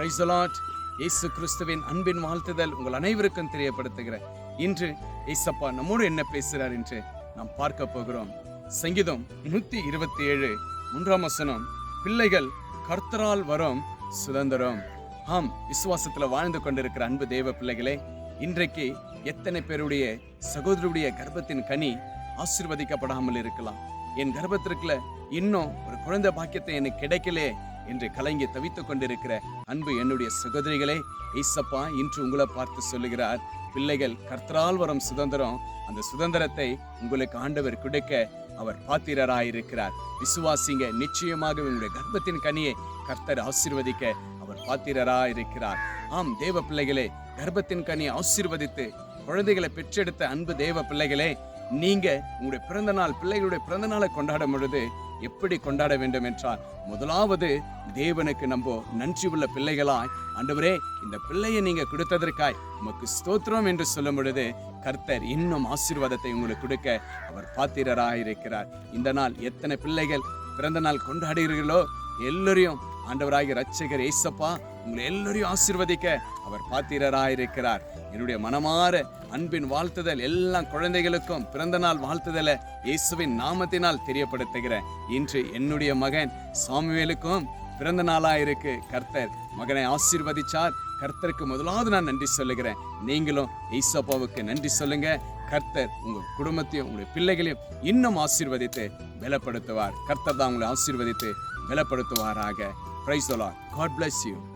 Price lot இயேசு கிறிஸ்துவின் அன்பின் வாழ்த்துதல் உங்கள் அனைவருக்கும் தெரியப்படுத்துகிறேன். இன்று ஏசப்பா நம்மோடு என்ன பேசுகிறார் என்று நாம் பார்க்க போகிறோம். சங்கீதம் நூத்தி இருபத்தி ஏழு மூன்றாம் வசனம் பிள்ளைகள் கர்த்தரால் வரும் சுதந்திரம். ஆம் விசுவாசத்துல வாழ்ந்து கொண்டிருக்கிற அன்பு தேவ பிள்ளைகளே இன்றைக்கு எத்தனை பேருடைய சகோதரருடைய கர்ப்பத்தின் கனி ஆசிர்வதிக்கப்படாமல் இருக்கலாம். என் கர்ப்பத்திற்குள்ள இன்னும் ஒரு குழந்தை பாக்கியத்தை எனக்கு கிடைக்கலே என்று கலங்கி தவித்துக் கொண்டிருக்கிற அன்பு என்னுடைய சகோதரிகளே ஐசப்பா இன்று உங்களை பார்த்து சொல்லுகிறார் பிள்ளைகள் கர்த்தரால் வரும் சுதந்திரம் அந்த சுதந்திரத்தை உங்களுக்கு ஆண்டவர் கொடுக்க அவர் பாத்திரராயிருக்கிறார். விசுவாசிங்க நிச்சயமாக உங்களுடைய கர்ப்பத்தின் கனியை கர்த்தர் ஆசீர்வதிக்க அவர் பாத்திரராயிருக்கிறார். ஆம் தேவ பிள்ளைகளே கர்ப்பத்தின் கனியை ஆசீர்வதித்து குழந்தைகளை பெற்றெடுத்த அன்பு தேவ பிள்ளைகளே நீங்க உங்களுடைய பிறந்த நாள் பிள்ளைகளுடைய பிறந்த நாளை கொண்டாடும் பொழுது எப்படி கொண்டாட வேண்டும் என்றால் முதலாவது தேவனுக்கு நம்ம நன்றி உள்ள பிள்ளைகளாய். ஆண்டவரே இந்த பிள்ளையை நீங்க கொடுத்ததற்காய் உமக்கு ஸ்தோத்திரம் என்று சொல்லும் பொழுது கர்த்தர் இன்னும் ஆசீர்வாதத்தை உங்களுக்கு கொடுக்க அவர் பாத்திரராயிருக்கிறார். இந்த நாள் எத்தனை பிள்ளைகள் பிறந்த நாள் கொண்டாடுகிறீர்களோ எல்லோரையும் ஆண்டவராகிய ரட்சகர் ஏசப்பா உங்களை எல்லோரையும் ஆசீர்வதிக்க அவர் பாத்திரராயிருக்கிறார். என்னுடைய மனமாற அன்பின் வாழ்த்துதல் எல்லா குழந்தைகளுக்கும் பிறந்த நாள் வாழ்த்துதலை இயேசுவின் நாமத்தினால் தெரியப்படுத்துகிறேன். இன்று என்னுடைய மகன் சாமுவேலுக்கும் பிறந்த நாளா இருக்கு கர்த்தர் மகனை ஆசீர்வதிச்சார். கர்த்தருக்கு முதலாவது நான் நன்றி சொல்லுகிறேன். நீங்களும் ஈசப்பாவுக்கு நன்றி சொல்லுங்க. கர்த்தர் உங்க குடும்பத்தையும் உங்களுடைய பிள்ளைகளையும் இன்னும் ஆசீர்வதித்து பலப்படுத்துவார். கர்த்தர் தான் உங்களை ஆசீர்வதித்து பலப்படுத்துவாராக. Praise God bless you